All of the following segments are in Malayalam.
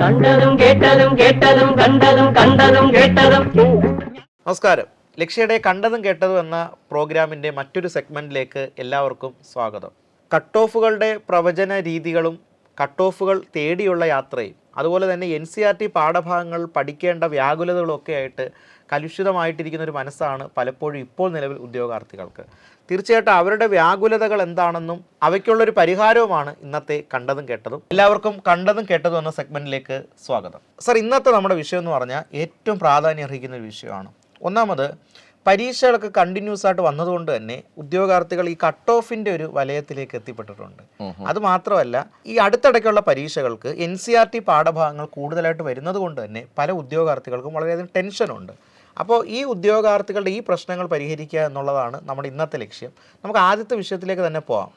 കണ്ടതും കേട്ടതും കേട്ടതും കണ്ടതും കണ്ടതും കേട്ടതും. നമസ്കാരം. ലക്ഷ്യയുടെ കണ്ടതും കേട്ടതും എന്ന പ്രോഗ്രാമിന്റെ മറ്റൊരു സെഗ്മെന്റിലേക്ക് എല്ലാവർക്കും സ്വാഗതം. കട്ട് ഓഫുകളുടെ പ്രവചന രീതികളും കട്ട് ഓഫുകൾ തേടിയുള്ള യാത്രയും അതുപോലെ തന്നെ എൻ സി ആർ ടി പാഠഭാഗങ്ങൾ പഠിക്കേണ്ട വ്യാകുലതകളൊക്കെ ആയിട്ട് കലുഷിതമായിട്ടിരിക്കുന്ന ഒരു മനസ്സാണ് പലപ്പോഴും ഇപ്പോൾ നിലവിൽ ഉദ്യോഗാർത്ഥികൾക്ക്. തീർച്ചയായിട്ടും അവരുടെ വ്യാകുലതകൾ എന്താണെന്നും അവയ്ക്കുള്ളൊരു പരിഹാരവുമാണ് ഇന്നത്തെ കണ്ടതും കേട്ടതും. എല്ലാവർക്കും കണ്ടതും കേട്ടതും എന്ന സെഗ്മെന്റിലേക്ക് സ്വാഗതം. സർ ഇന്നത്തെ നമ്മുടെ വിഷയം എന്ന് പറഞ്ഞാൽ ഏറ്റവും പ്രാധാന്യം അർഹിക്കുന്ന ഒരു വിഷയമാണ്. ഒന്നാമത് പരീക്ഷകളൊക്കെ കണ്ടിന്യൂസ് ആയിട്ട് വന്നതുകൊണ്ട് തന്നെ ഉദ്യോഗാർത്ഥികൾ ഈ കട്ട് ഓഫിന്റെ ഒരു വലയത്തിലേക്ക് എത്തിപ്പെട്ടിട്ടുണ്ട്. അത് മാത്രമല്ല ഈ അടുത്തിടയ്ക്കുള്ള പരീക്ഷകൾക്ക് എൻ സി ആർ ടി പാഠഭാഗങ്ങൾ കൂടുതലായിട്ട് വരുന്നത് കൊണ്ട് തന്നെ പല ഉദ്യോഗാർത്ഥികൾക്കും വളരെയധികം ടെൻഷനുണ്ട് അപ്പോൾ ഈ ഉദ്യോഗാർത്ഥികളുടെ ഈ പ്രശ്നങ്ങൾ പരിഹരിക്കുക എന്നുള്ളതാണ് നമ്മുടെ ഇന്നത്തെ ലക്ഷ്യം. നമുക്ക് ആദ്യത്തെ വിഷയത്തിലേക്ക് തന്നെ പോവാം.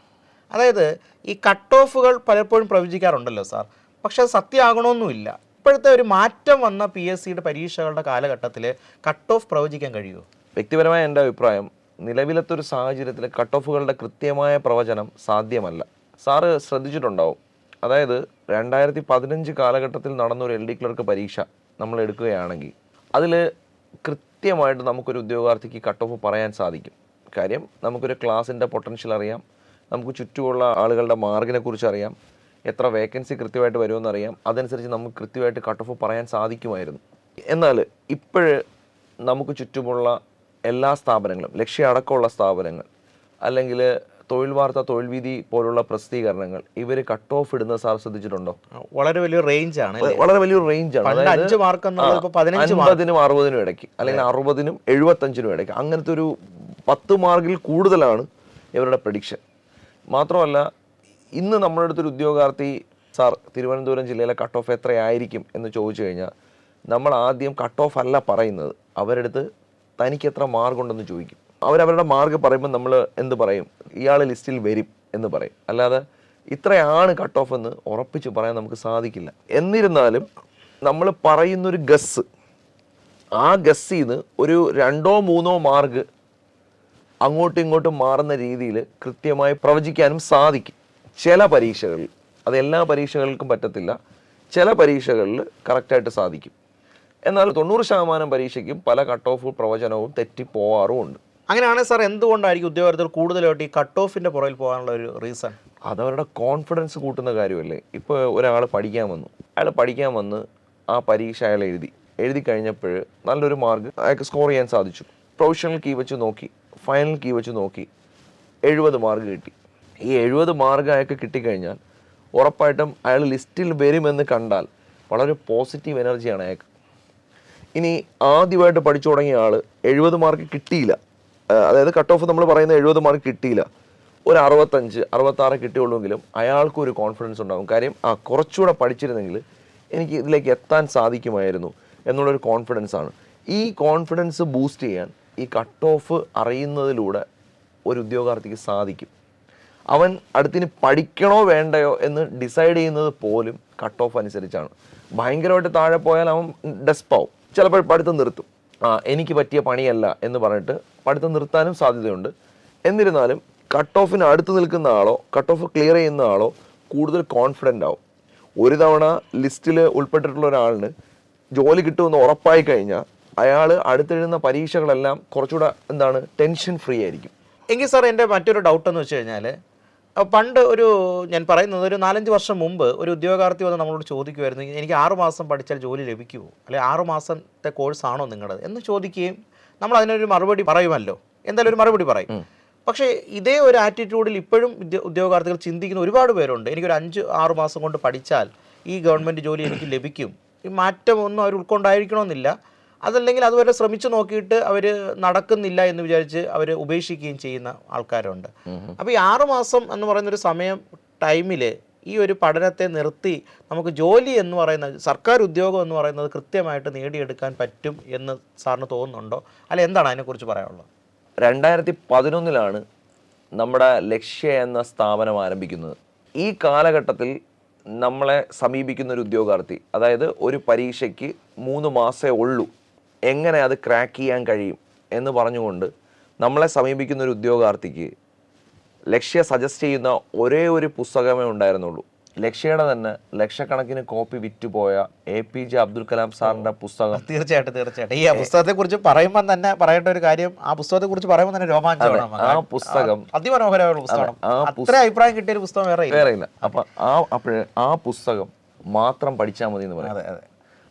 അതായത് ഈ കട്ട് ഓഫുകൾ പലപ്പോഴും പ്രവചിക്കാറുണ്ടല്ലോ സാർ. പക്ഷേ അത് സത്യമാകണമെന്നുമില്ല ഇപ്പോഴത്തെ ഒരു മാറ്റം വന്ന പി എസ് സിയുടെ പരീക്ഷകളുടെ കാലഘട്ടത്തിൽ കട്ട് ഓഫ് പ്രവചിക്കാൻ കഴിയുമോ? വ്യക്തിപരമായ എന്റെ അഭിപ്രായം നിലവിലത്തെ ഒരു സാഹചര്യത്തിൽ കട്ട് ഓഫുകളുടെ കൃത്യമായ പ്രവചനം സാധ്യമല്ല. സാറ് ശ്രദ്ധിച്ചിട്ടുണ്ടാവും. അതായത് രണ്ടായിരത്തി പതിനഞ്ച് കാലഘട്ടത്തിൽ നടന്ന ഒരു എൽ ഡി ക്ലർക്ക് പരീക്ഷ നമ്മൾ എടുക്കുകയാണെങ്കിൽ അതിൽ കൃത്യമായിട്ട് നമുക്കൊരു ഉദ്യോഗാർത്ഥിക്ക് കട്ട് ഓഫ് പറയാൻ സാധിക്കും. കാര്യം നമുക്കൊരു ക്ലാസ്സിന്റെ പൊട്ടൻഷ്യൽ അറിയാം. നമുക്ക് ചുറ്റുമുള്ള ആളുകളുടെ മാർഗിനെ കുറിച്ച് അറിയാം. എത്ര വേക്കൻസി കൃത്യമായിട്ട് വരുമെന്ന് അറിയാം. അതനുസരിച്ച് നമുക്ക് കൃത്യമായിട്ട് കട്ട് ഓഫ് പറയാൻ സാധിക്കുമായിരുന്നു. എന്നാൽ ഇപ്പോഴ് നമുക്ക് ചുറ്റുമുള്ള എല്ലാ സ്ഥാപനങ്ങളും ലക്ഷ്യ അടക്കമുള്ള സ്ഥാപനങ്ങൾ അല്ലെങ്കിൽ തൊഴിൽ വാർത്ത തൊഴിൽ വീതി പോലുള്ള പ്രസിദ്ധീകരണങ്ങൾ ഇവർ കട്ട് ഓഫ് ഇടുന്ന സാർ ശ്രദ്ധിച്ചിട്ടുണ്ടോ? വളരെ വലിയ റേഞ്ച് ആണ് വളരെ വലിയൊരു റേഞ്ച് ആണ്. അഞ്ച് മാർക്ക് അൻപതിനും അറുപതിനും ഇടയ്ക്ക് അല്ലെങ്കിൽ അറുപതിനും എഴുപത്തഞ്ചിനും ഇടയ്ക്ക് അങ്ങനത്തെ ഒരു പത്ത് മാർക്കിൽ കൂടുതലാണ് ഇവരുടെ പ്രഡിക്ഷൻ മാത്രമല്ല ഇന്ന് നമ്മുടെ അടുത്തൊരു ഉദ്യോഗാർത്ഥി സാർ തിരുവനന്തപുരം ജില്ലയിലെ കട്ട് ഓഫ് എത്രയായിരിക്കും എന്ന് ചോദിച്ചു കഴിഞ്ഞാൽ നമ്മൾ ആദ്യം കട്ട് ഓഫ് അല്ല പറയുന്നത്. അവരെടുത്ത് തനിക്ക് എത്ര മാർക്ക് ഉണ്ടെന്ന് ചോദിക്കും. അവരവരുടെ മാർക്ക് പറയുമ്പോൾ നമ്മൾ എന്ത് പറയും? ഇയാൾ ലിസ്റ്റിൽ വരും എന്ന് പറയും. അല്ലാതെ ഇത്രയാണ് കട്ട് ഓഫ് എന്ന് ഉറപ്പിച്ച് പറയാൻ നമുക്ക് സാധിക്കില്ല. എന്നിരുന്നാലും നമ്മൾ പറയുന്നൊരു ഗസ് ആ ഗസ്സിൽ നിന്ന് ഒരു രണ്ടോ മൂന്നോ മാർക്ക് അങ്ങോട്ടും ഇങ്ങോട്ടും മാറുന്ന രീതിയിൽ കൃത്യമായി പ്രവചിക്കാനും സാധിക്കും. ചില പരീക്ഷകളിൽ അത് എല്ലാ പരീക്ഷകൾക്കും പറ്റത്തില്ല ചില പരീക്ഷകളിൽ കറക്റ്റായിട്ട് സാധിക്കും. എന്നാൽ തൊണ്ണൂറ് ശതമാനം പരീക്ഷയ്ക്കും പല കട്ട് ഓഫ് പ്രവചനവും തെറ്റിപ്പോവാറുമുണ്ട്. അങ്ങനെയാണെങ്കിൽ സാർ എന്തുകൊണ്ടായിരിക്കും ഉദ്യോഗാർത്ഥികൾ കൂടുതലായിട്ട് ഈ കട്ട് ഓഫിന്റെ പുറകിൽ പോകാനുള്ള ഒരു റീസൺ അതവരുടെ കോൺഫിഡൻസ് കൂട്ടുന്ന കാര്യമല്ലേ. ഇപ്പോൾ ഒരാൾ പഠിക്കാൻ വന്നു. അയാൾ പഠിക്കാൻ വന്ന് ആ പരീക്ഷ അയാൾ എഴുതി. എഴുതി കഴിഞ്ഞപ്പോൾ നല്ലൊരു മാർക്ക് അയാൾക്ക് സ്കോർ ചെയ്യാൻ സാധിച്ചു. പ്രൊഫഷണൽ കീ വെച്ച് നോക്കി ഫൈനൽ കീ വെച്ച് നോക്കി എഴുപത് മാർക്ക് കിട്ടി. ഈ എഴുപത് മാർക്ക് അയാൾക്ക് കിട്ടിക്കഴിഞ്ഞാൽ ഉറപ്പായിട്ടും അയാൾ ലിസ്റ്റിൽ വരുമെന്ന് കണ്ടാൽ വളരെ പോസിറ്റീവ് എനർജിയാണ് അയാൾക്ക്. ഇനി ആദ്യമായിട്ട് പഠിച്ചു തുടങ്ങിയ ആൾ എഴുപത് മാർക്ക് കിട്ടിയില്ല. അതായത് കട്ട് ഓഫ് നമ്മൾ പറയുന്ന എഴുപത് മാർക്ക് കിട്ടിയില്ല. ഒരു അറുപത്തഞ്ച് അറുപത്താറ് കിട്ടിയുള്ളൂവെങ്കിലും അയാൾക്കും ഒരു കോൺഫിഡൻസ് ഉണ്ടാകും കാര്യം ആ കുറച്ചുകൂടെ പഠിച്ചിരുന്നെങ്കിൽ എനിക്ക് ഇതിലേക്ക് എത്താൻ സാധിക്കുമായിരുന്നു എന്നുള്ളൊരു കോൺഫിഡൻസ് ആണ്. ഈ കോൺഫിഡൻസ് ബൂസ്റ്റ് ചെയ്യാൻ ഈ കട്ട് ഓഫ് അറിയുന്നതിലൂടെ ഒരു ഉദ്യോഗാർത്ഥിക്ക് സാധിക്കും. അവൻ അടുത്തിന് പഠിക്കണോ വേണ്ടയോ എന്ന് ഡിസൈഡ് ചെയ്യുന്നത് പോലും കട്ട് ഓഫ് അനുസരിച്ചാണ്. ഭയങ്കരമായിട്ട് താഴെ പോയാൽ അവൻ ഡെസ്പാവും ചിലപ്പോൾ പഠിത്തം നിർത്തും. എനിക്ക് പറ്റിയ പണിയല്ല എന്ന് പറഞ്ഞിട്ട് പഠിത്തം നിർത്താനും സാധ്യതയുണ്ട്. എന്നിരുന്നാലും കട്ട് ഓഫിന് അടുത്ത് നിൽക്കുന്ന ആളോ കട്ട് ഓഫ് ക്ലിയർ ചെയ്യുന്ന ആളോ കൂടുതൽ കോൺഫിഡന്റ് ആവും. ഒരു തവണ ലിസ്റ്റിൽ ഉൾപ്പെട്ടിട്ടുള്ള ഒരാളിന് ജോലി കിട്ടുമെന്ന് ഉറപ്പായി കഴിഞ്ഞാൽ അയാൾ അടുത്തെഴുതുന്ന പരീക്ഷകളെല്ലാം കുറച്ചുകൂടെ എന്താണ് ടെൻഷൻ ഫ്രീ ആയിരിക്കും. എങ്കിൽ സാർ എന്റെ മറ്റൊരു ഡൗട്ട് എന്ന് വെച്ച് കഴിഞ്ഞാൽ പണ്ട് ഒരു ഞാൻ പറയുന്നത് ഒരു നാലഞ്ച് വർഷം മുമ്പ് ഒരു ഉദ്യോഗാർത്ഥി വന്ന് നമ്മളോട് ചോദിക്കുമായിരുന്നു എനിക്ക് ആറുമാസം പഠിച്ചാൽ ജോലി ലഭിക്കുമോ അല്ലെങ്കിൽ ആറുമാസത്തെ കോഴ്സാണോ നിങ്ങളുടെ എന്ന് ചോദിക്കുകയും നമ്മൾ അതിനൊരു മറുപടി പറയുമല്ലോ. എന്തായാലും ഒരു മറുപടി പറയും. പക്ഷേ ഇതേ ഒരു ആറ്റിറ്റ്യൂഡിൽ ഇപ്പോഴും ഉദ്യോഗാർത്ഥികൾ ചിന്തിക്കുന്ന ഒരുപാട് പേരുണ്ട്. എനിക്കൊരു അഞ്ച് ആറ് മാസം കൊണ്ട് പഠിച്ചാൽ ഈ ഗവൺമെന്റ് ജോലി എനിക്ക് ലഭിക്കും? ഈ മാറ്റം ഒന്നും അവർ ഉൾക്കൊണ്ടായിരിക്കണമെന്നില്ല അതല്ലെങ്കിൽ അതുവരെ ശ്രമിച്ചു നോക്കിയിട്ട് അവർ നടക്കുന്നില്ല എന്ന് വിചാരിച്ച് അവർ ഉപേക്ഷിക്കുകയും ചെയ്യുന്ന ആൾക്കാരുണ്ട്. അപ്പോൾ ഈ ആറുമാസം എന്ന് പറയുന്ന ഒരു സമയം ടൈമിൽ ഈ ഒരു പഠനത്തെ നിർത്തി നമുക്ക് ജോലി എന്ന് പറയുന്ന സർക്കാർ ഉദ്യോഗം എന്ന് പറയുന്നത് കൃത്യമായിട്ട് നേടിയെടുക്കാൻ പറ്റും എന്ന് സാറിന് തോന്നുന്നുണ്ടോ? അല്ല എന്താണ് അതിനെക്കുറിച്ച് പറയാനുള്ളത്? രണ്ടായിരത്തി പതിനൊന്നിലാണ് നമ്മുടെ ലക്ഷ്യ എന്ന സ്ഥാപനം ആരംഭിക്കുന്നത്. ഈ കാലഘട്ടത്തിൽ നമ്മളെ സമീപിക്കുന്ന ഒരു ഉദ്യോഗാർത്ഥി അതായത് ഒരു പരീക്ഷയ്ക്ക് മൂന്ന് മാസമേ ഉള്ളൂ. എങ്ങനെ അത് ക്രാക്ക് ചെയ്യാൻ കഴിയും എന്ന് പറഞ്ഞുകൊണ്ട് നമ്മളെ സമീപിക്കുന്ന ഒരു ഉദ്യോഗാർത്ഥിക്ക് ലക്ഷ്യ സജസ്റ്റ് ചെയ്യുന്ന ഒരേ ഒരു പുസ്തകമേ ഉണ്ടായിരുന്നുള്ളൂ. ലക്ഷ്യയുടെ തന്നെ ലക്ഷക്കണക്കിന് copy വിറ്റുപോയ A P J Abdul Kalam സാറിന്റെ പുസ്തകം. തീർച്ചയായിട്ടും തീർച്ചയായിട്ടും. ഈ പുസ്തകത്തെ കുറിച്ച് പറയുമ്പോൾ തന്നെ പറയേണ്ട ഒരു കാര്യം ആ പുസ്തകത്തെ കുറിച്ച് പറയുമ്പോൾ തന്നെ രോമാഞ്ചമാണ് ആ പുസ്തകം അതിമനോഹരമായ അത്ര അഭിപ്രായം കിട്ടിയ ഒരു പുസ്തകം വേറെ വേറെ ഇല്ല. അപ്പൊ ആ അപ്പോഴേ ആ പുസ്തകം മാത്രം പഠിച്ചാൽ മതി എന്ന് പറയാം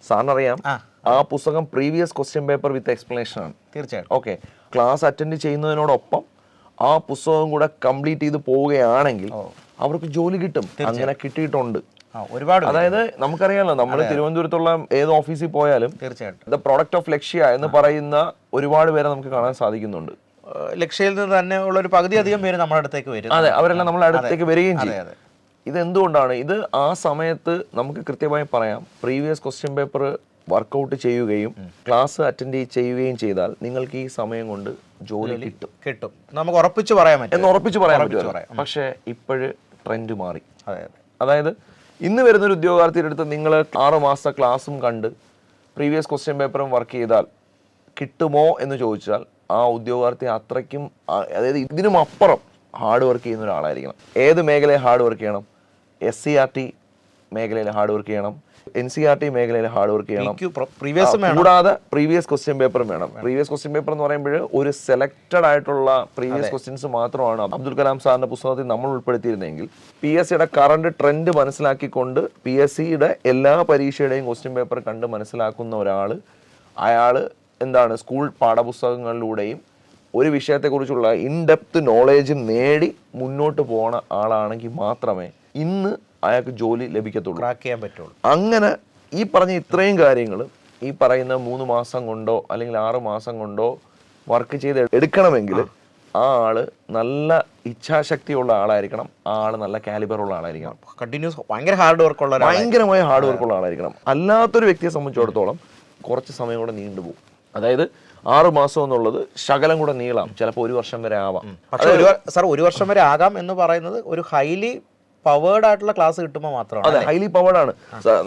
സാറിനറിയാം ആ. പുസ്തകം previous question paper with explanation ആണ്. തീർച്ചയായിട്ടും. ഓക്കെ ക്ലാസ് അറ്റൻഡ് ചെയ്യുന്നതിനോടൊപ്പം ആ പുസ്തകം കൂടെ കംപ്ലീറ്റ് ചെയ്ത് പോവുകയാണെങ്കിൽ അവർക്ക് ജോലി കിട്ടും. അങ്ങനെ കിട്ടിയിട്ടുണ്ട്. ഒരുപാട്. അതായത് നമുക്കറിയാലോ നമ്മൾ തിരുവനന്തപുരത്തുള്ള ഏത് ഓഫീസിൽ പോയാലും തീർച്ചയായിട്ടും. ദ പ്രോഡക്റ്റ് ഓഫ് ലക്ഷ്യ എന്ന് പറയുന്ന ഒരുപാട് പേരെ നമുക്ക് കാണാൻ സാധിക്കുന്നുണ്ട്. ലക്ഷ്യയിൽ നിന്ന് തന്നെ ഉള്ള ഒരു പകുതി അധികം പേര് നമ്മുടെ അടുത്തേക്ക് വരും. അതെ അവരെല്ലാം നമ്മുടെ അടുത്തേക്ക് വരികയും ചെയ്യും. ഇത് എന്തുകൊണ്ടാണ് ഇത് ആ സമയത്ത് നമുക്ക് കൃത്യമായി പറയാം. Previous question paper work out ചെയ്യുകയും ക്ലാസ് അറ്റൻഡ് ചെയ്യുകയും ചെയ്താൽ നിങ്ങൾക്ക് ഈ സമയം കൊണ്ട് ജോലി കിട്ടും. കിട്ടും. നമുക്ക് ഉറപ്പിച്ച് പറയാൻ പറ്റും എന്ന് ഉറപ്പിച്ച് പറയാൻ പറ്റും പക്ഷേ ഇപ്പോഴ് ട്രെൻഡ് മാറി. അതെ അതെ. അതായത് ഇന്ന് വരുന്ന ഒരു ഉദ്യോഗാർത്ഥിയുടെ അടുത്ത് നിങ്ങൾ ആറ് മാസത്തെ ക്ലാസ്സും കണ്ട് പ്രീവിയസ് ക്വസ്റ്റ്യൻ പേപ്പറും വർക്ക് ചെയ്താൽ കിട്ടുമോ എന്ന് ചോദിച്ചാൽ ആ ഉദ്യോഗാർത്ഥി അത്രയ്ക്കും അതായത് ഇതിനും അപ്പുറം ഹാർഡ് വർക്ക് ചെയ്യുന്ന ഒരാളായിരിക്കണം. ഏത് മേഖലയിൽ ഹാർഡ് വർക്ക് ചെയ്യണം? എസ് സി ആർ ടി മേഖലയിൽ ഹാർഡ് വർക്ക് ചെയ്യണം. എൻ സി ആർ ടി മേഖലയിൽ ഹാർഡ് വർക്ക് ചെയ്യണം. കൂടാതെ പ്രീവിയസ് ക്വസ്റ്റ്യൻ പേപ്പറും വേണം. പ്രീവിയസ് ക്വസ്റ്റ്യൻ പേപ്പർ എന്ന് പറയുമ്പോൾ ഒരു സെലക്റ്റഡ് ആയിട്ടുള്ള പ്രീവിയസ് ക്വസ്റ്റ്യൻസ് മാത്രമാണ് അബ്ദുൽ കലാം സാറിന്റെ പുസ്തകത്തിൽ നമ്മൾ ഉൾപ്പെടുത്തിയിരുന്നെങ്കിൽ പി എസ് സിയുടെ കറണ്ട് ട്രെൻഡ് മനസ്സിലാക്കിക്കൊണ്ട് പി എസ് സിയുടെ എല്ലാ പരീക്ഷയുടെയും ക്വസ്റ്റ്യൻ പേപ്പർ കണ്ട് മനസ്സിലാക്കുന്ന ഒരാൾ അയാൾ എന്താണ് സ്കൂൾ പാഠപുസ്തകങ്ങളിലൂടെയും ഒരു വിഷയത്തെക്കുറിച്ചുള്ള ഇൻഡെപ്ത് നോളേജ് നേടി മുന്നോട്ട് പോണ ആളാണെങ്കിൽ മാത്രമേ ഇന്ന് അയാൾക്ക് ജോലി ലഭിക്കത്തുള്ളൂ. ക്രാക്ക് ചെയ്യാൻ പറ്റുള്ളൂ. അങ്ങനെ ഈ പറഞ്ഞ ഇത്രയും കാര്യങ്ങൾ ഈ പറയുന്ന മൂന്ന് മാസം കൊണ്ടോ അല്ലെങ്കിൽ ആറ് മാസം കൊണ്ടോ വർക്ക് ചെയ്ത് എടുക്കണമെങ്കിൽ ആ ആൾ നല്ല ഇച്ഛാശക്തിയുള്ള ആളായിരിക്കണം. ആ ആൾ നല്ല കാലിബർ ഉള്ള ആളായിരിക്കണം. കണ്ടിന്യൂസ് ഭയങ്കര ഹാർഡ് വർക്ക് ഉള്ള ഭയങ്കരമായ ഹാർഡ് വർക്ക് ഉള്ള ആളായിരിക്കണം. അല്ലാത്തൊരു വ്യക്തിയെ സംബന്ധിച്ചിടത്തോളം കുറച്ച് സമയം കൂടെ നീണ്ടുപോകും അതായത് ആറ് മാസം എന്നുള്ളത് ശകലം കൂടെ നീളാം. ചിലപ്പോൾ ഒരു വർഷം വരെ ആവാം. പക്ഷേ ഒരു സാർ ഒരു വർഷം വരെ ആകാം എന്ന് പറയുന്നത് ഒരു ഹൈലി പവേർഡ് ആയിട്ടുള്ള ക്ലാസ് കിട്ടുമ്പോൾ മാത്രമാണ് അതെ ഹൈലി പവേർഡ് ആണ്.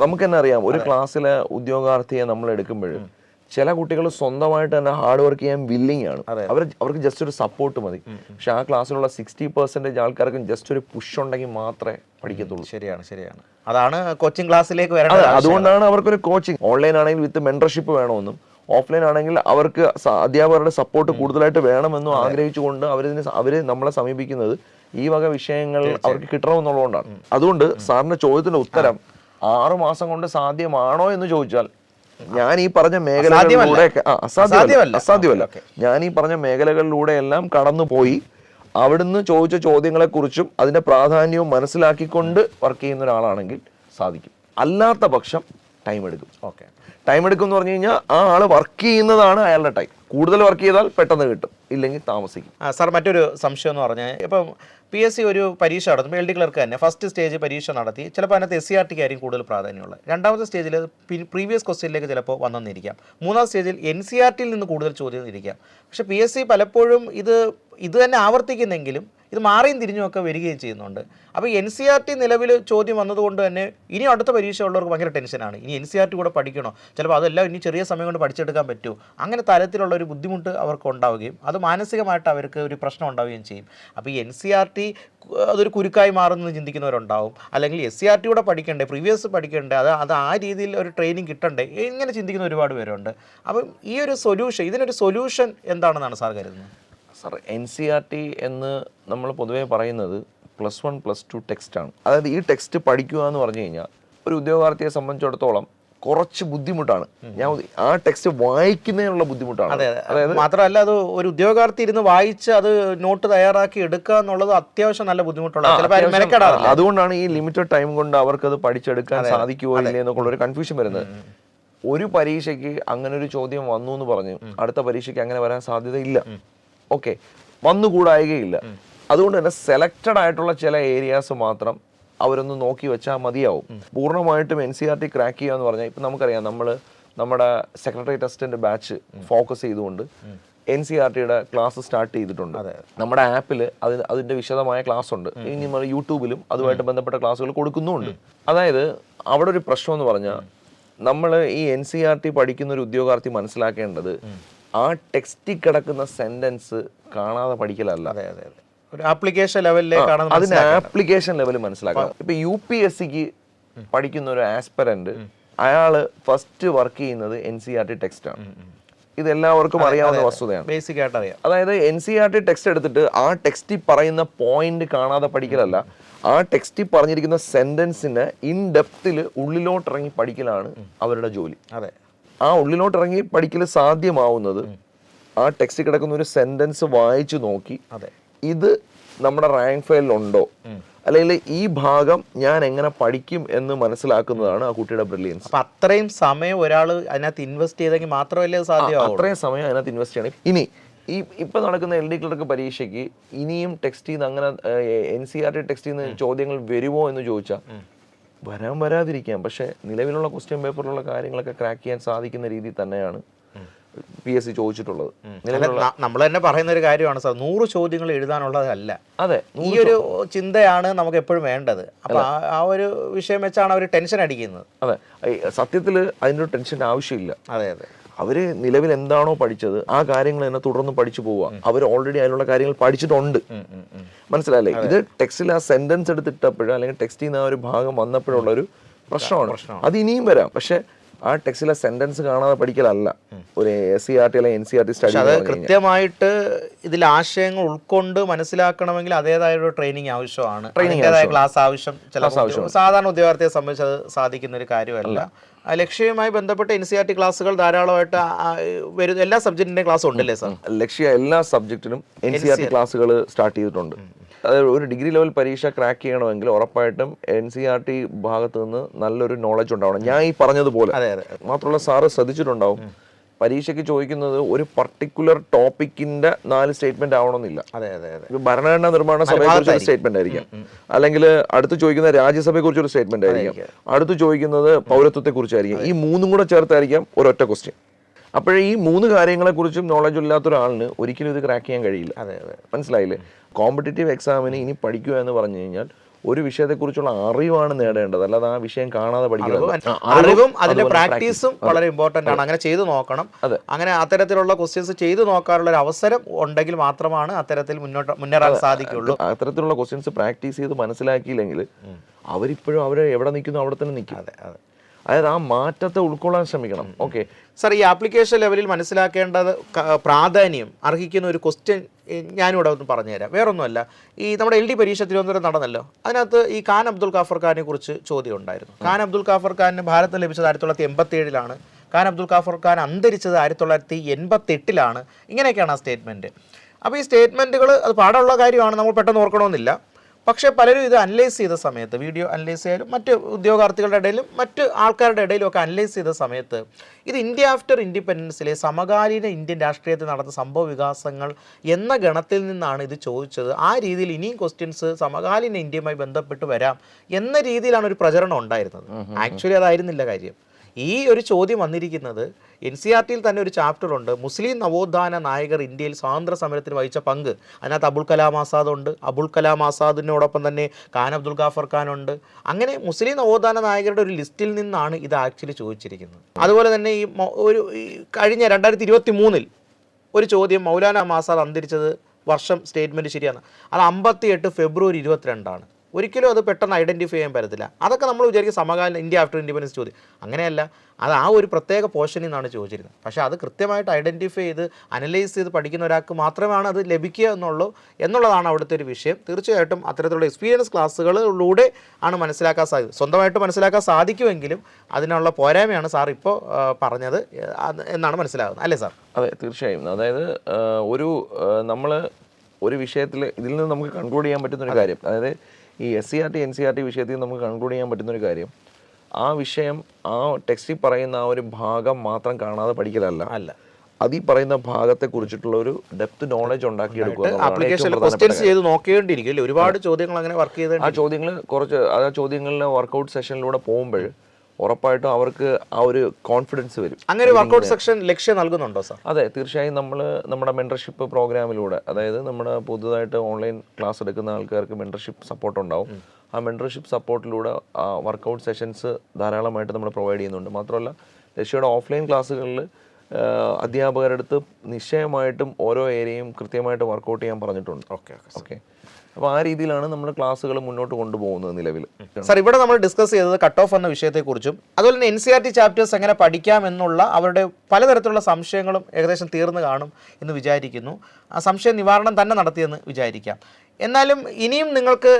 നമുക്ക് തന്നെ അറിയാം ഒരു ക്ലാസ്സിലെ ഉദ്യോഗാർത്ഥിയെ നമ്മൾ എടുക്കുമ്പോഴും ചില കുട്ടികൾ സ്വന്തമായിട്ട് തന്നെ ഹാർഡ് വർക്ക് ചെയ്യാൻ വില്ലിങ് ആണ്. അവർ അവർക്ക് ജസ്റ്റ് ഒരു സപ്പോർട്ട് മതി. പക്ഷെ ആ ക്ലാസ്സിലുള്ള സിക്സ്റ്റി പെർസെന്റേജ് ആൾക്കാർക്കും ജസ്റ്റ് ഒരു പുഷ് ഉണ്ടെങ്കിൽ മാത്രമേ പഠിക്കത്തുള്ളൂ. ശരിയാണ് ശരിയാണ്. അതാണ് കോച്ചിങ് ക്ലാസ്സിലേക്ക് വരേണ്ടത് അതുകൊണ്ടാണ് അവർക്കൊരു കോച്ചിങ് ഓൺലൈൻ ആണെങ്കിൽ വിത്ത് മെന്റർഷിപ്പ് വേണമെന്നും ഓഫ്ലൈൻ ആണെങ്കിൽ അവർക്ക് അധ്യാപകരുടെ സപ്പോർട്ട് കൂടുതലായിട്ട് വേണമെന്നും ആഗ്രഹിച്ചുകൊണ്ട് അവരിതിന് അവർ അവർ നമ്മളെ സമീപിക്കുന്നത് ഈ വക വിഷയങ്ങൾ അവർക്ക് കിട്ടണമെന്നുള്ളതുകൊണ്ടാണ്. അതുകൊണ്ട് സാറിന്റെ ചോദ്യത്തിന്റെ ഉത്തരം ആറു മാസം കൊണ്ട് സാധ്യമാണോ എന്ന് ചോദിച്ചാൽ ഞാൻ ഈ പറഞ്ഞ മേഖലകളിലൂടെ അസാധ്യമല്ല. ഞാൻ ഈ പറഞ്ഞ മേഖലകളിലൂടെ എല്ലാം കടന്നുപോയി അവിടുന്ന് ചോദിച്ച ചോദ്യങ്ങളെ കുറിച്ചും അതിന്റെ പ്രാധാന്യവും മനസ്സിലാക്കിക്കൊണ്ട് വർക്ക് ചെയ്യുന്ന ഒരാളാണെങ്കിൽ സാധിക്കും. അല്ലാത്ത പക്ഷം ടൈം എടുക്കും. ഓക്കെ. ടൈം എടുക്കും എന്ന് പറഞ്ഞു കഴിഞ്ഞാൽ ആ ആൾ വർക്ക് ചെയ്യുന്നതാണ് അയാളുടെ ടൈം കൂടുതൽ വർക്ക് ചെയ്താൽ പെട്ടെന്ന് കിട്ടും. ഇല്ലെങ്കിൽ താമസിക്കും. സാർ മറ്റൊരു സംശയം എന്ന് പറഞ്ഞാൽ ഇപ്പം പി എസ് സി ഒരു പരീക്ഷ നടത്തുമ്പോൾ എൽ ഡി ക്ലർക്ക് തന്നെ ഫസ്റ്റ് സ്റ്റേജ് പരീക്ഷ നടത്തി ചിലപ്പോൾ അതിനകത്ത് എസ് സി ആർ ടിക്ക് ആയിരിക്കും കൂടുതൽ പ്രാധാന്യമുള്ളത്. രണ്ടാമത്തെ സ്റ്റേജിൽ പ്രീവിയസ് ക്വസ്റ്റ്യനിലേക്ക് ചിലപ്പോൾ വന്നെന്നിരിക്കാം. മൂന്നാം സ്റ്റേജിൽ എൻ സി ആർ ടിയിൽ നിന്ന് കൂടുതൽ ചോദ്യം ഇരിക്കാം. പക്ഷേ പി എസ് സി പലപ്പോഴും ഇത് ഇത് തന്നെ ആവർത്തിക്കുന്നെങ്കിലും ഇത് മാറിയും തിരിഞ്ഞും ഒക്കെ വരികയും ചെയ്യുന്നുണ്ട്. അപ്പോൾ എൻ സി ആർ ടി നിലവിൽ ചോദ്യം വന്നതുകൊണ്ട് തന്നെ ഇനി അടുത്ത പരീക്ഷ ഉള്ളവർക്ക് ഭയങ്കര ടെൻഷനാണ് ഇനി എൻ സി ആർ ടി കൂടെ പഠിക്കണോ? ചിലപ്പോൾ അതെല്ലാം ഇനി ചെറിയ സമയം കൊണ്ട് പഠിച്ചെടുക്കാൻ പറ്റുമോ? അങ്ങനെ തരത്തിലുള്ള ബുദ്ധിമുട്ട് അവർക്ക് ഉണ്ടാവുകയും അത് മാനസികമായിട്ട് അവർക്ക് ഒരു പ്രശ്നം ഉണ്ടാവുകയും ചെയ്യും. അപ്പോൾ ഈ എൻ സി ആർ ടി അതൊരു കുരുക്കായി മാറുന്നത് ചിന്തിക്കുന്നവരുണ്ടാവും. അല്ലെങ്കിൽ എസ് സി ആർ ടി കൂടെ പഠിക്കണ്ടേ പ്രീവിയസ് പഠിക്കണ്ടേ അത് അത് ആ രീതിയിൽ ഒരു ട്രെയിനിങ് കിട്ടണ്ടേ ഇങ്ങനെ ചിന്തിക്കുന്ന ഒരുപാട് പേരുണ്ട്. അപ്പം ഈ ഒരു സൊല്യൂഷൻ ഇതിനൊരു സൊല്യൂഷൻ എന്താണെന്നാണ് സാർ കരുതുന്നത്? Sir N C R T എന്ന് നമ്മൾ പൊതുവേ പറയുന്നത് പ്ലസ് വൺ പ്ലസ് ടു ടെക്സ്റ്റാണ് അതായത് ഈ ടെക്സ്റ്റ് പഠിക്കുക എന്ന് പറഞ്ഞു കഴിഞ്ഞാൽ ഒരു ഉദ്യോഗാർത്ഥിയെ സംബന്ധിച്ചിടത്തോളം കുറച്ച് ബുദ്ധിമുട്ടാണ്. ഞാൻ ആ ടെക്സ്റ്റ് വായിക്കുന്നതിനുള്ള ബുദ്ധിമുട്ടാണ്. മാത്രമല്ല അത് ഒരു ഉദ്യോഗാർത്ഥി ഇരുന്ന് വായിച്ച് അത് നോട്ട് തയ്യാറാക്കി എടുക്കുക എന്നുള്ളത് അത്യാവശ്യം നല്ല ബുദ്ധിമുട്ടുള്ള അതുകൊണ്ടാണ് ഈ ലിമിറ്റഡ് ടൈം കൊണ്ട് അവർക്ക് അത് പഠിച്ചെടുക്കാൻ സാധിക്കുമോ ഇല്ലേ എന്നൊക്കെ ഒരു കൺഫ്യൂഷൻ വരുന്നത്. ഒരു പരീക്ഷയ്ക്ക് അങ്ങനെ ഒരു ചോദ്യം വന്നു എന്ന് പറഞ്ഞു അടുത്ത പരീക്ഷയ്ക്ക് അങ്ങനെ വരാൻ സാധ്യത ഇല്ല ഓക്കെ വന്നുകൂടായികയില്ല. അതുകൊണ്ട് തന്നെ സെലക്റ്റഡ് ആയിട്ടുള്ള ചില ഏരിയാസ് മാത്രം അവരൊന്ന് നോക്കി വെച്ചാൽ മതിയാവും. പൂർണമായിട്ടും N C R T crack ചെയ്യുക എന്ന് പറഞ്ഞാൽ ഇപ്പം നമുക്കറിയാം നമ്മൾ നമ്മുടെ സെക്രട്ടറി ടെസ്റ്റിന്റെ ബാച്ച് ഫോക്കസ് ചെയ്തുകൊണ്ട് എൻ സി ആർ ടിയുടെ ക്ലാസ് സ്റ്റാർട്ട് ചെയ്തിട്ടുണ്ട്. നമ്മുടെ ആപ്പിൽ അതിന് അതിന്റെ വിശദമായ ക്ലാസ് ഉണ്ട്. ഇനി നമ്മൾ യൂട്യൂബിലും അതുമായിട്ട് ബന്ധപ്പെട്ട ക്ലാസ്സുകൾ കൊടുക്കുന്നുമുണ്ട് അതായത് അവിടെ ഒരു പ്രശ്നം എന്ന് പറഞ്ഞാൽ നമ്മൾ ഈ എൻ സി ആർ ടി പഠിക്കുന്ന ഒരു ഉദ്യോഗാർത്ഥി മനസ്സിലാക്കേണ്ടത് ആ ടെക്സ്റ്റിൽ കിടക്കുന്ന സെന്റൻസ് കാണാതെ പഠിക്കലല്ല. അതെ അതെ അതെ. ഒരു ആപ്ലിക്കേഷൻ ലെവലിലേക്കാണ് അത് അതിന് ആപ്ലിക്കേഷൻ ലെവൽ മനസ്സിലാക്കണം. ഇപ്പൊ യു പി എസ് സിക്ക് പഠിക്കുന്ന ഒരു ആസ്പെറന്റ് അയാൾ ഫസ്റ്റ് വർക്ക് ചെയ്യുന്നത് N C R T text ആണ്. ഇത് എല്ലാവർക്കും അറിയാവുന്ന വസ്തുതയാണ്. ബേസിക് ആയിട്ട് അറിയാം. അതായത് N C R T text എടുത്തിട്ട് ആ ടെക്സ്റ്റിൽ പറയുന്ന പോയിന്റ് കാണാതെ പഠിക്കലല്ല. ആ ടെക്സ്റ്റിൽ പറഞ്ഞിരിക്കുന്ന സെന്റൻസിന് ഇൻ ഡെപ്തിൽ ഉള്ളിലോട്ടിറങ്ങി പഠിക്കലാണ് അവരുടെ ജോലി. അതെ. ആ ഉള്ളിലോട്ട് ഇറങ്ങി പഠിക്കൽ സാധ്യമാവുന്നത് ആ ടെക്സ്റ്റ് കിടക്കുന്ന ഒരു സെന്റൻസ് വായിച്ചു നോക്കി അതെ. ഇത് നമ്മുടെ റാങ്ക് ഫയലിലുണ്ടോ അല്ലെങ്കിൽ ഈ ഭാഗം ഞാൻ എങ്ങനെ പഠിക്കും എന്ന് മനസ്സിലാക്കുന്നതാണ് ആ കുട്ടിയുടെ ബ്രില്യൻസ് അപ്പൊ അത്രയും സമയം ഒരാൾ അതിനകത്ത് ഇൻവെസ്റ്റ് ചെയ്തെങ്കിൽ മാത്രമല്ലേ അത് സാധ്യമാവുള്ളൂ. അത്രയും സമയം അതിനകത്ത് ഇൻവെസ്റ്റ് ചെയ്യണം. ഇനി ഈ ഇപ്പൊ നടക്കുന്ന എൽ ഡി ക്ലർക്ക് പരീക്ഷയ്ക്ക് ഇനിയും ടെക്സ്റ്റിൽ നിന്ന് അങ്ങനെ എൻ സി ആർ ടി ടെക്സ്റ്റിൽ നിന്ന് ചോദ്യങ്ങൾ വരുമോ എന്ന് ചോദിച്ചാൽ വരാൻ വരാതിരിക്കാം. പക്ഷെ നിലവിലുള്ള ക്വസ്റ്റ്യൻ പേപ്പറിലുള്ള കാര്യങ്ങളൊക്കെ ക്രാക്ക് ചെയ്യാൻ സാധിക്കുന്ന രീതിയിൽ തന്നെയാണ് പി എസ് സി ചോദിച്ചിട്ടുള്ളത്. നമ്മൾ തന്നെ പറയുന്ന ഒരു കാര്യമാണ് സാർ നൂറ് ചോദ്യങ്ങൾ എഴുതാനുള്ളതല്ല. അതെ ഈ ഒരു ചിന്തയാണ് നമുക്ക് എപ്പോഴും വേണ്ടത്. അപ്പൊ ആ- ഒരു വിഷയം വെച്ചാണ് അവർ ടെൻഷൻ അടിക്കുന്നത്. അതെ സത്യത്തിൽ അതിന്റെ ഒരു ടെൻഷന്റെ ആവശ്യമില്ല. അതെ അതെ. അവർ നിലവിൽ എന്താണോ പഠിച്ചത് ആ കാര്യങ്ങൾ തന്നെ തുടർന്ന് പഠിച്ചു പോവുക. അവർ ഓൾറെഡി അതിനുള്ള കാര്യങ്ങൾ പഠിച്ചിട്ടുണ്ട്. മനസ്സിലായില്ലേ? ഇത് ടെക്സ്റ്റിൽ ആ സെന്റൻസ് എടുത്തിട്ടപ്പോഴും അല്ലെങ്കിൽ ടെക്സ്റ്റിൽ നിന്ന് ആ ഒരു ഭാഗം വന്നപ്പോഴുള്ള ഒരു പ്രശ്നമാണ്. അത് ഇനിയും വരാം. പക്ഷെ ആ ടെക്സ്റ്റിലെ സെന്റൻസ് കാണാതെ പഠിക്കലല്ല. ഒരു എസ് സി ആർ ടി അല്ലെങ്കിൽ N C R T study അത് കൃത്യമായിട്ട് ഇതിൽ ആശയങ്ങൾ ഉൾക്കൊണ്ട് മനസ്സിലാക്കണമെങ്കിൽ അതേതായ ഒരു ട്രെയിനിങ് ആവശ്യമാണ്. അതിന്റെതായ ക്ലാസ് ആവശ്യം ചില സാധാരണ ഉദ്യോഗാർത്ഥിയെ സംബന്ധിച്ച് അത് സാധിക്കുന്ന ഒരു കാര്യമല്ല. ലക്ഷ്യവുമായി ബന്ധപ്പെട്ട് എൻ സി ആർ ടി ക്ലാസ്സുകൾ ധാരാളമായിട്ട് ആ- ആ വരും എല്ലാ സബ്ജക്റ്റിന്റെ ക്ലാസ് ഉണ്ടല്ലേ സാർ ലക്ഷ്യ എല്ലാ സബ്ജക്റ്റിനും എൻ സി ആർ ടി ക്ലാസ്സുകൾ സ്റ്റാർട്ട് ചെയ്തിട്ടുണ്ട്. അതായത് ഒരു ഡിഗ്രി ലെവൽ പരീക്ഷ ക്രാക്ക് ചെയ്യണമെങ്കിൽ ഉറപ്പായിട്ടും എൻ സി ആർ ടി ഭാഗത്ത് നിന്ന് നല്ലൊരു നോളജ് ഉണ്ടാവണം. ഞാൻ ഈ പറഞ്ഞതുപോലെ മാത്രമല്ല സാറ് ശ്രദ്ധിച്ചിട്ടുണ്ടാവും. പരീക്ഷയ്ക്ക് ചോദിക്കുന്നത് ഒരു പർട്ടിക്കുലർ ടോപ്പിക്കിന്റെ നാല് സ്റ്റേറ്റ്മെന്റ് ആവണമെന്നില്ല. ഭരണഘടനാ നിർമ്മാണ സഭയെ കുറിച്ച് ഒരു സ്റ്റേറ്റ്മെന്റ് ആയിരിക്കാം. അല്ലെങ്കിൽ അടുത്ത് ചോദിക്കുന്ന രാജ്യസഭയെ കുറിച്ച് ഒരു സ്റ്റേറ്റ്മെന്റ് ആയിരിക്കും അടുത്ത് ചോദിക്കുന്നത് പൗരത്വത്തെ കുറിച്ചായിരിക്കും ഈ മൂന്നും കൂടെ ചേർത്തായിരിക്കാം ഒരൊറ്റ ക്വസ്റ്റ്യൻ അപ്പോഴേ ഈ മൂന്ന് കാര്യങ്ങളെക്കുറിച്ചും നോളജ് ഇല്ലാത്ത ഒരാളിന് ഒരിക്കലും ഇത് ക്രാക്ക് ചെയ്യാൻ കഴിയില്ല. അതെ അതെ. മനസ്സിലായില്ലേ? കോമ്പറ്റേറ്റീവ് എക്സാമിന് ഇനി പഠിക്കുക എന്ന് പറഞ്ഞു കഴിഞ്ഞാൽ ഒരു വിഷയത്തെക്കുറിച്ചുള്ള അറിവാണ് നേടേണ്ടത്. അല്ലാതെ ആ വിഷയം കാണാതെ പഠിക്കുന്നത് അറിവും അതിന്റെ പ്രാക്ടീസും വളരെ ഇമ്പോർട്ടന്റ് ആണ്. അങ്ങനെ ചെയ്തു നോക്കണം. അതെ. അങ്ങനെ അത്തരത്തിലുള്ള ക്വസ്റ്റ്യൻസ് ചെയ്തു നോക്കാനുള്ള ഒരു അവസരം ഉണ്ടെങ്കിൽ മാത്രമാണ് അത്തരത്തിൽ മുന്നോട്ട് മുന്നേറാൻ സാധിക്കുള്ളൂ അത്തരത്തിലുള്ള ക്വസ്റ്റ്യൻസ് പ്രാക്ടീസ് ചെയ്ത് മനസ്സിലാക്കിയില്ലെങ്കിൽ അവരിപ്പോഴും അവർ എവിടെ നിൽക്കുന്നു അവിടെ തന്നെ നിൽക്കും. അതെ അതെ. അതായത് ആ മാറ്റത്തെ ഉൾക്കൊള്ളാൻ ശ്രമിക്കണം. ഓക്കെ സാർ ഈ ആപ്ലിക്കേഷൻ ലെവലിൽ മനസ്സിലാക്കേണ്ടത് പ്രാധാന്യം അർഹിക്കുന്ന ഒരു ക്വസ്റ്റ്യൻ ഞാനിവിടെ ഒന്ന് പറഞ്ഞുതരാം. വേറൊന്നുമല്ല ഈ നമ്മുടെ എൽ ഡി പരീക്ഷ തിരുവനന്തപുരം നടന്നല്ലോ. അതിനകത്ത് ഈ ഖാൻ അബ്ദുൽ ഖാഫർ ഖാനെ കുറിച്ച് ചോദ്യം ഉണ്ടായിരുന്നു. ഖാൻ അബ്ദുൽ ഖാഫർ ഖാന് ഭാരതം ലഭിച്ചത് ആയിരത്തി തൊള്ളായിരത്തി എൺപത്തി ഏഴിലാണ് ഖാൻ അബ്ദുൽ ഖാഫർ ഖാൻ അന്തരിച്ചത് ആയിരത്തി തൊള്ളായിരത്തി എൺപത്തി എട്ടിലാണ് ഇങ്ങനെയൊക്കെയാണ് ആ സ്റ്റേറ്റ്മെന്റ് അപ്പോൾ ഈ സ്റ്റേറ്റ്മെന്റുകൾ അത് പാടുള്ള കാര്യമാണ് നമ്മൾ പെട്ടെന്ന് ഓർക്കണമെന്നില്ല. പക്ഷേ പലരും ഇത് അനലൈസ് ചെയ്ത സമയത്ത് വീഡിയോ അനലൈസ് ചെയ്യാലും മറ്റ് ഉദ്യോഗാർത്ഥികളുടെ ഇടയിലും മറ്റ് ആൾക്കാരുടെ ഇടയിലും ഒക്കെ അനലൈസ് ചെയ്ത സമയത്ത് ഇത് ഇന്ത്യ ആഫ്റ്റർ ഇൻഡിപെൻഡൻസിലെ സമകാലീന ഇന്ത്യൻ രാഷ്ട്രീയത്തിൽ നടന്ന സംഭവ വികാസങ്ങൾ എന്ന ഗണത്തിൽ നിന്നാണ് ഇത് ചോദിച്ചത്. ആ രീതിയിൽ ഇനിയും ക്വസ്റ്റ്യൻസ് സമകാലീന ഇന്ത്യയുമായി ബന്ധപ്പെട്ട് വരാം എന്ന രീതിയിലാണ് ഒരു പ്രചരണം ഉണ്ടായിരുന്നത്. ആക്ച്വലി അതായിരുന്നില്ല കാര്യം. ഈ ഒരു ചോദ്യം വന്നിരിക്കുന്നത് എൻ സി ആർ ടിയിൽ തന്നെ ഒരു ചാപ്റ്റർ ഉണ്ട് മുസ്ലിം നവോത്ഥാന നായകർ ഇന്ത്യയിൽ സ്വാതന്ത്ര്യ സമരത്തിന് വഹിച്ച പങ്ക്. അതിനകത്ത് അബുൽ കലാം ആസാദ് ഉണ്ട്. അബുൽ കലാം ആസാദിനോടൊപ്പം തന്നെ ഖാൻ അബ്ദുൽ ഗാഫർ ഖാൻ ഉണ്ട്. അങ്ങനെ മുസ്ലിം നവോത്ഥാന നായകരുടെ ഒരു ലിസ്റ്റിൽ നിന്നാണ് ഇത് ആക്ച്വലി ചോദിച്ചിരിക്കുന്നത്. അതുപോലെ തന്നെ ഈ ഒരു കഴിഞ്ഞ രണ്ടായിരത്തി ഇരുപത്തി മൂന്നിൽ ഒരു ചോദ്യം മൗലാന ആസാദ് അന്തരിച്ചത് വർഷം സ്റ്റേറ്റ്മെന്റ് ശരിയാണ്. അത് അമ്പത്തി എട്ട് ഫെബ്രുവരി ഇരുപത്തിരണ്ടാണ്. ഒരിക്കലും അത് പെട്ടെന്ന് ഐഡന്റിഫൈ ചെയ്യാൻ പറ്റത്തില്ല. അതൊക്കെ നമ്മൾ വിചാരിക്കും സമകാലം ഇന്ത്യ ആഫ്റ്റർ ഇൻഡിപെൻഡൻസ് ചോദ്യം. അങ്ങനെയല്ല. അത് ആ ഒരു പ്രത്യേക പോർഷനിൽ നിന്നാണ് ചോദിച്ചിരുന്നത്. പക്ഷേ അത് കൃത്യമായിട്ട് ഐഡന്റിഫൈ ചെയ്ത് അനലൈസ് ചെയ്ത് പഠിക്കുന്ന ഒരാൾക്ക് മാത്രമാണ് അത് ലഭിക്കുക എന്നുള്ളൂ എന്നുള്ളതാണ് അവിടുത്തെ ഒരു വിഷയം. തീർച്ചയായിട്ടും അത്തരത്തിലുള്ള എക്സ്പീരിയൻസ് ക്ലാസ്സുകളിലൂടെ ആണ് മനസ്സിലാക്കാൻ സാധിക്കും സ്വന്തമായിട്ട് മനസ്സിലാക്കാൻ സാധിക്കുമെങ്കിലും അതിനുള്ള പോരായ്മയാണ് സാർ ഇപ്പോൾ പറഞ്ഞത് എന്നാണ് മനസ്സിലാകുന്നത്. അല്ലേ സാർ? അതെ തീർച്ചയായും. അതായത് ഒരു നമ്മൾ ഒരു വിഷയത്തിൽ ഇതിൽ നിന്ന് നമുക്ക് കൺക്ലൂഡ് ചെയ്യാൻ പറ്റുന്ന ഒരു കാര്യം. അതായത് ഈ S C R T N C R T വിഷയത്തിൽ നമുക്ക് കൺക്ലൂഡ് ചെയ്യാൻ പറ്റുന്ന ഒരു കാര്യം. ആ വിഷയം ആ ടെക്സ്റ്റിൽ പറയുന്ന ആ ഒരു ഭാഗം മാത്രം കാണാതെ പഠിക്കലല്ല. അല്ല. അതീ പറയുന്ന ഭാഗത്തെ കുറിച്ചിട്ടുള്ള ഒരു ഡെപ്ത് നോളജ് ഉണ്ടാക്കിയെടുക്കുക ഒരുപാട് ചോദ്യങ്ങൾ അങ്ങനെ വർക്ക് ചെയ്ത് ആ ചോദ്യങ്ങൾ കുറച്ച് ആ ചോദ്യങ്ങളിലെ വർക്കൗട്ട് സെഷനിലൂടെ പോകുമ്പോൾ ഉറപ്പായിട്ടും അവർക്ക് ആ ഒരു കോൺഫിഡൻസ് വരും. അങ്ങനെ വർക്കൗട്ട് സെക്ഷൻ ലക്ഷ്യം നൽകുന്നുണ്ടോ സാർ അതെ തീർച്ചയായും നമ്മൾ നമ്മുടെ മെന്റർഷിപ്പ് പ്രോഗ്രാമിലൂടെ അതായത് നമ്മുടെ പുതുതായിട്ട് ഓൺലൈൻ ക്ലാസ് എടുക്കുന്ന ആൾക്കാർക്ക് മെന്റർഷിപ്പ് സപ്പോർട്ട് ഉണ്ടാവും. ആ മെന്റർഷിപ്പ് സപ്പോർട്ടിലൂടെ ആ വർക്കൗട്ട് സെഷൻസ് ധാരാളമായിട്ട് നമ്മൾ പ്രൊവൈഡ് ചെയ്യുന്നുണ്ട്. മാത്രമല്ല ലക്ഷ്യയുടെ ഓഫ്ലൈൻ ക്ലാസ്സുകളിൽ അധ്യാപകരുടെ അടുത്ത് നിശ്ചയമായിട്ടും ഓരോ ഏരിയയും കൃത്യമായിട്ട് വർക്കൗട്ട് ചെയ്യാൻ പറഞ്ഞിട്ടുണ്ട്. ഓക്കെ ഓക്കെ അപ്പോൾ ആ രീതിയിലാണ് നമ്മൾ ക്ലാസ്സുകൾ മുന്നോട്ട് കൊണ്ടുപോകുന്നത് നിലവിൽ സാർ ഇവിടെ നമ്മൾ ഡിസ്കസ് ചെയ്തത് കട്ട് ഓഫ് എന്ന വിഷയത്തെക്കുറിച്ചും അതുപോലെ തന്നെ N C R T chapters എങ്ങനെ പഠിക്കാം എന്നുള്ള അവരുടെ പലതരത്തിലുള്ള സംശയങ്ങളും ഏകദേശം തീർന്നു കാണും എന്ന് വിചാരിക്കുന്നു. ആ സംശയ നിവാരണം തന്നെ നടത്തിയെന്ന് വിചാരിക്കാം. എന്നാലും ഇനിയും നിങ്ങൾക്ക്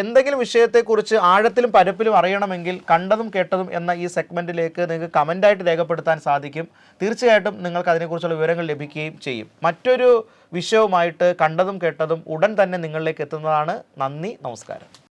എന്തെങ്കിലും വിഷയത്തെക്കുറിച്ച് ആഴത്തിലും പരപ്പിലും അറിയണമെങ്കിൽ കണ്ടതും കേട്ടതും എന്ന ഈ സെഗ്മെന്റിലേക്ക് നിങ്ങൾക്ക് കമന്റായിട്ട് രേഖപ്പെടുത്താൻ സാധിക്കും. തീർച്ചയായിട്ടും നിങ്ങൾക്ക് അതിനെക്കുറിച്ചുള്ള വിവരങ്ങൾ ലഭിക്കുകയും ചെയ്യും. മറ്റൊരു വിഷയവുമായിട്ട് കണ്ടതും കേട്ടതും ഉടൻ തന്നെ നിങ്ങളിലേക്ക് എത്തുന്നതാണ്. നന്ദി നമസ്കാരം.